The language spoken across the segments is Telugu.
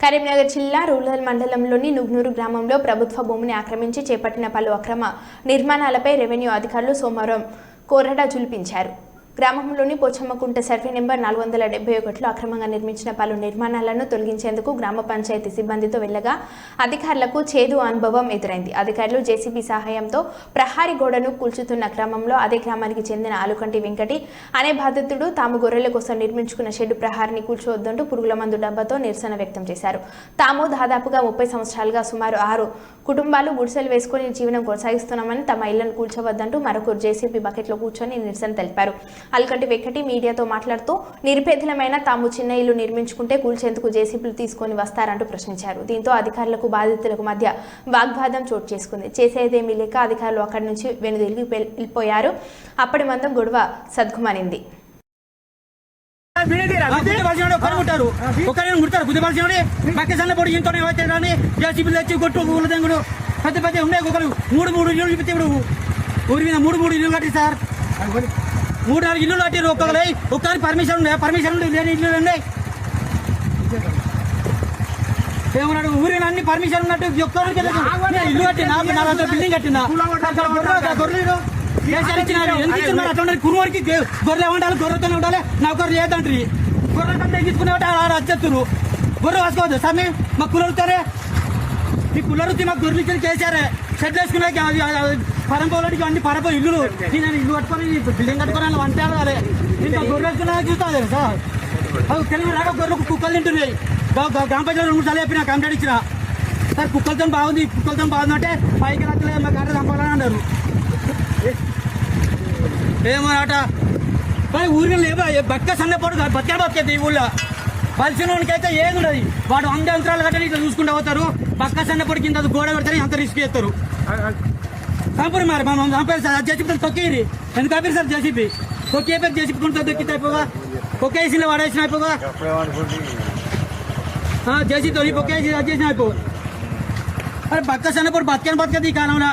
కరీంనగర్ జిల్లా రూరల్ మండలంలోని నుగ్నూరు గ్రామంలో ప్రభుత్వ భూమిని ఆక్రమించి చేపట్టిన పలు అక్రమ నిర్మాణాలపై రెవెన్యూ అధికారులు సోమవారం కోరడా జులిపించారు గ్రామంలోని పోచమ్మకుంట సర్వే నెంబర్ నాలుగు వందల డెబ్బై ఒకటిలో అక్రమంగా నిర్మించిన పలు నిర్మాణాలను తొలగించేందుకు గ్రామ పంచాయతీ సిబ్బందితో వెళ్ళగా అధికారులకు చేదు అనుభవం ఎదురైంది. అధికారులు జేసీబీ సహాయంతో ప్రహారీ గోడను కూల్చుతున్న క్రమంలో అదే గ్రామానికి చెందిన ఆలుకంటి వెంకటి అనే బాధితుడు తాము గొర్రెల కోసం నిర్మించుకున్న షెడ్డు ప్రహారిని కూల్చోవద్దంటూ పురుగుల మందు డబ్బాతో నిరసన వ్యక్తం చేశారు. తాము దాదాపుగా ముప్పై సంవత్సరాలుగా సుమారు ఆరు కుటుంబాలు గుడిసెలు వేసుకుని జీవనం కొనసాగిస్తున్నామని తమ ఇళ్ళను కూల్చోవద్దంటూ మరొకరు జేసీబీ బకెట్లో కూర్చొని నిరసన తెలిపారు. అల్కంటి వెంకటి మీడియాతో మాట్లాడుతూ నిర్భేదలమైన తాము చిన్న ఇల్లు నిర్మించుకుంటే కూల్చేందుకు జేసీబీలు తీసుకొని వస్తారంటూ ప్రశ్నించారు దీంతో అధికారులకు బాధితులకు మధ్య వాగ్వాదం చోటు చేసుకుంది చేసేదేమీ లేక అధికారులు అక్కడి నుంచి వెనుదిరిగి వెళ్ళిపోయారు అప్పటి మందం గొడవ సద్గుమనింది బుద్ధి బలిసినోడు ఒకరు ఒకరిని కుడతారు బుద్ధి పొడి రాని జేసీబీలు తెచ్చి కొట్టు పెద్ద పెద్ద ఉన్నాయి ఒకరు మూడు మూడు ఇల్లు చూపితే ఇప్పుడు ఊరి మీద మూడు మూడు ఇల్లు కట్టి సార్ మూడు నాలుగు ఇల్లు కట్టారు ఒక్కొక్కరు ఒక్కరి పర్మిషన్ ఉండే పర్మిషన్ ఉండే లేని ఇల్లు ఉన్నాయి ఏమన్నాడు? ఊరిని అన్ని పర్మిషన్ ఉన్నట్టు ఒక్కరికి ఇల్లు కట్టినా నాలుగు బిల్డింగ్ కట్టినా. అక్కడ గొర్రెలు- కేసీఆర్ ఎందుకు ఇచ్చినారు? అట్లా గొర్రె ఉండాలి గొర్రెతోనే ఉండాలి. నా ఒకరు లేదంటారు. గొర్రె కంటే ఆడ వచ్చేస్తారు గొర్రె వేసుకోవద్దు స్వామి. మా కులరుతారే ఈ కులరుతి మా గొర్రెలు ఇచ్చిన కేసీఆర్. షెడ్ వేసుకునే పరంపోలడికి అన్ని పరప ఇల్లు నేను ఇల్లు కట్టుకొని బిల్డింగ్ కట్టుకొని వంట అదే ఇంకా గొర్రె నాకు చూస్తా సార్? అవి తెలుగు రాక గొర్రెలకు కుక్కలు తింటున్నాయి. గ్రామ పంచాయతీ రెండు సార్లు చెప్పిన కంప్లైంట్ ఇచ్చిన. సార్ కుక్కలతో బాగుంది కుక్కలతో బాగుంది అంటే పైకి రాత్రులే మా గంట చంపాలని అన్నారు. ఏమన్నట మరి ఊరిలో లేవా బక్క సన్నపోడు బతికే బతికేది ఈ ఊళ్ళో. పలిసిన అయితే ఏది ఉండదు. వాడు వంద యంత్రాలు కట్టని ఇట్లా చూసుకుంటూ పోతారు. పక్క సన్నపోడు కింద గోడ పెడతారు అంత రిస్క్ చేస్తారు. చంపరు మరి మనం చంపారు సార్. జేసీపీ తొక్కిరి. ఎందుకు ఆపారు సార్ జేసీపీ తొక్కి అయిపోయి జేసీపీ కొంత దొక్కితే అయిపోగా? పొక్కేసిన వాడేసిన అయిపోగా? జేసీ తొలి పొక్కేసి అది చేసిన అయిపో. అరే బక్క సన్నపోడు బతికని బతకదు ఈ కాలంలో?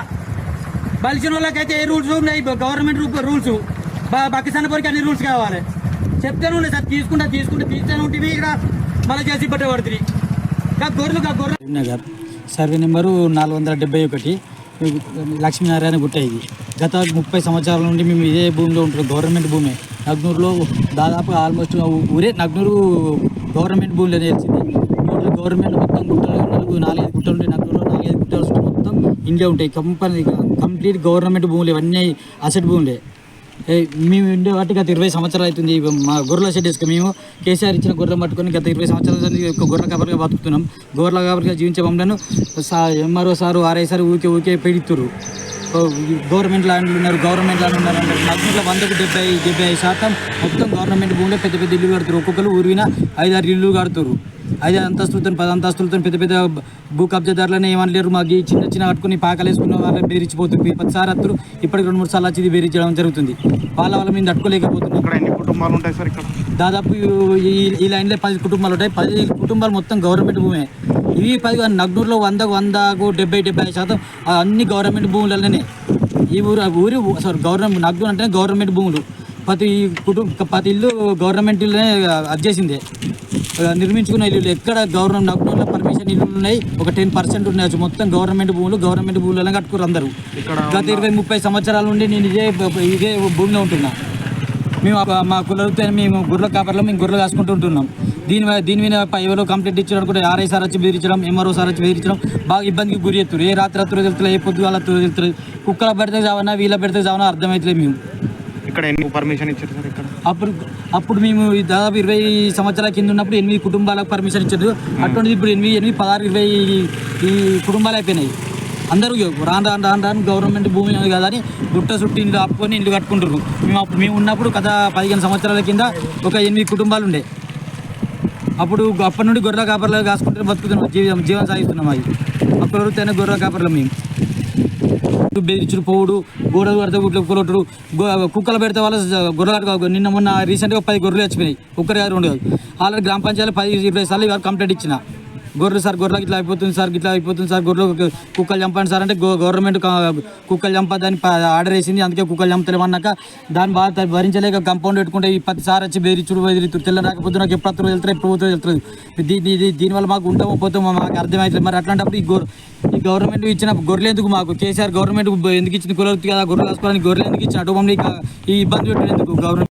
బలిసిన వాళ్ళకైతే ఏ రూల్స్ ఉన్నాయి? Government rules. బక్క సన్నపూరికి అన్ని రూల్స్ కావాలి. చెప్తేనే ఉన్నాయి సార్ తీసుకుంటా తీసుకుంటే తీస్తూనే ఉంటుంది ఇక్కడ మళ్ళీ చేసి పట్టే పడుతుంది గొర్రెలు గొర్రెలు కరీంనగర్ సర్వే నెంబరు నాలుగు వందల డెబ్బై ఒకటి. లక్ష్మీనారాయణ గుట్ట ఇది. గత ముప్పై సంవత్సరాల నుండి మేము ఇదే భూమిలో ఉంటున్నాం గవర్నమెంట్ భూమి. నగ్నూరులో దాదాపు ఆల్మోస్ట్ ఊరే నగ్నూరు గవర్నమెంట్ భూమిలో తెలిసింది నూరు గవర్నమెంట్ మొత్తం గుట్టలు నాలుగు నాలుగైదు గుట్టలు ఉంటాయి నగ్నూరులో నాలుగైదు గుట్టలు మొత్తం ఇండియా ఉంటాయి. కంపెనీ కంప్లీట్ గవర్నమెంట్ భూములు ఇవన్నీ అసెట్ భూములే. మేము ఉండే వాటి గత ఇరవై సంవత్సరాలు అవుతుంది. మా గొర్రెల షెడ్ మేము కేసీఆర్ ఇచ్చిన గొర్రెలు పట్టుకొని గత ఇరవై సంవత్సరాల ఒక గొర్రెల కాపరిగా బతుకుతున్నాం. గొర్రెల కాపరిగా జీవించే మమ్మల్ని సా ఎంఆర్ఓ సారు ఆర్ఐ సార్ ఊకే ఊకే పీడితురు గవర్నమెంట్ ల్యాండ్లు ఉన్నారు గవర్నమెంట్ ల్యాండ్ ఉన్నారు అంటే నగ్నూరులో వందకు డెబ్బై డెబ్బై శాతం మొత్తం గవర్నమెంట్ భూమిలో పెద్ద పెద్ద ఇల్లు కడుతారు ఒక్కొక్కరు ఊరిన ఐదారు ఇల్లు కడుతారు ఐదు అంతస్తులతో పది అంతస్తులతో పెద్ద పెద్ద భూ కబ్జాదారులని ఏమనలేరు. మాకు ఈ చిన్న చిన్న కట్టుకుని పాకలు వేసుకున్న వాళ్ళని బెదిరించిపోతుంది పదిసారి అత్తరు ఇప్పటికి రెండు మూడు సార్లు వచ్చి బెదిరించడం జరుగుతుంది. వాళ్ళ వాళ్ళ మీద తట్టుకోలేకపోతున్నాం ఇక్కడ ఎన్ని కుటుంబాలు ఉంటాయి సార్ ఇక్కడ? దాదాపు ఈ ఈ లైన్లో పది కుటుంబాలు ఉంటాయి. పది కుటుంబాలు మొత్తం గవర్నమెంట్ భూమే. ఇవి పది నగ్నూరులో వందకు వందకు డెబ్బై డెబ్బై శాతం అన్ని గవర్నమెంట్ భూములలోనే. ఈ ఊరు ఆ ఊరు సారీ గవర్నమెంట్ నగ్నూరు అంటే గవర్నమెంట్ భూములు. ప్రతి కుటుంబ ప్రతి ఇల్లు గవర్నమెంట్ ఇల్లునే అచ్చేసిందే నిర్మించుకున్న ఇల్లు ఎక్కడ గవర్నమెంట్ నగ్నూరులో పర్మిషన్ ఇల్లు ఉన్నాయి? ఒక టెన్ పర్సెంట్ ఉన్నాయి. మొత్తం గవర్నమెంట్ భూములు గవర్నమెంట్ భూములలో కట్టుకోరు అందరూ. గత ఇరవై ముప్పై సంవత్సరాల నుండి నేను ఇదే ఇదే భూమిలో ఉంటున్నా. మేము మా కులతో మేము గొర్రెల కాపర్లో మేము గొర్రెలు కాసుకుంటూ ఉంటున్నాం. దీని దీని మీద ఎవరో కంప్లైంట్ ఇచ్చారు అనుకుంటే ఆర్ఐ సార్ వచ్చి బెదిరించడం ఎంఆర్ఓ సార్ వచ్చి బెదిరించడం బాగా ఇబ్బందికి గురి ఎత్తురు ఏ రాత్రి రాత్రి వెళ్తారు ఏ పొద్దు వాళ్ళ వెళ్తారు కుక్కల పెడితే చావన్నా వీళ్ళ పెడితే చావన్నా అర్థమవుతలేదు మేము. ఇక్కడ ఎన్ని పర్మిషన్ ఇచ్చారు సార్ ఇక్కడ? అప్పుడు అప్పుడు మేము దాదాపు ఇరవై సంవత్సరాల కింద ఉన్నప్పుడు ఎనిమిది కుటుంబాలకు పర్మిషన్ ఇచ్చారు. అటువంటిది ఇప్పుడు ఎనిమిది ఎనిమిది పదహారు ఇరవై ఈ కుటుంబాలు అయిపోయినాయి. అందరూ రాను రాను రాను రాను గవర్నమెంట్ భూమి ఉంది కదా అని గుట్ట చుట్టూ ఇల్లు ఆపుకొని ఇల్లు కట్టుకుంటారు మేము అప్పుడు మేము ఉన్నప్పుడు గత పదిహేను సంవత్సరాల కింద ఒక ఎనిమిది కుటుంబాలు ఉండే. అప్పుడు అప్పటి నుండి గొర్రె కాపర్లు కాసుకుంటే బతుకుతున్నాం జీవితం జీవనం సాగిస్తున్నాం అవి అప్పటి వరకు తేనే గొర్రెల కాపర్లు మేము. బెదిరించుడు పోవుడు గోడలు పడితే గుట్లు కొలొట్టుడు కుక్కలు పెడితే వాళ్ళ గొర్రెలు కట్టుకో నిన్న మొన్న రీసెంట్గా పది గొర్రెలు వచ్చిపోయినాయి ఒక్కరు కాదు రెండు కాదు. ఆల్రెడీ గ్రామ పంచాయతీ పది ఇరవై సార్లు ఇవాళ కంప్లైంట్ ఇచ్చిన. గొర్రె సార్ గొర్రెలకు ఇట్లా అయిపోతుంది సార్ ఇట్లా అయిపోతుంది సార్ గొర్రెలు కుక్కలు చంపండి సార్ అంటే గవర్నమెంట్ కుక్కలు చంపదని ఆర్డర్ వేసింది. అందుకే కుక్కలు చంపలేమన్నాక దాన్ని బాగా భరించలేక కంపౌండ్ పెట్టుకుంటే ఈ పది సార్ వచ్చి బెదిరించుడు బెదిరితుడు తెల్ల రాకపోతే నాకు ఎప్పుడు అత్తరు వెళ్తారు ఎప్పుడు పోతే వెళ్తారు. దీని దీనివల్ల మాకు ఉంటామో పోతామో మాకు అర్థమవుతుంది మరి అట్లాంటప్పుడు ఈ గొర్రె ఈ గవర్నమెంట్ ఇచ్చిన గొర్రెలు ఎందుకు మాకు? కేసీఆర్ గవర్నమెంట్ ఎందుకు ఇచ్చింది గొర్రెలు కదా గొర్రెలు వేసుకోవడానికి గొర్రెలు ఎందుకు ఇచ్చిన అటు మమ్మల్ని ఈ ఇబ్బంది పెట్టినందుకు గవర్నమెంట్.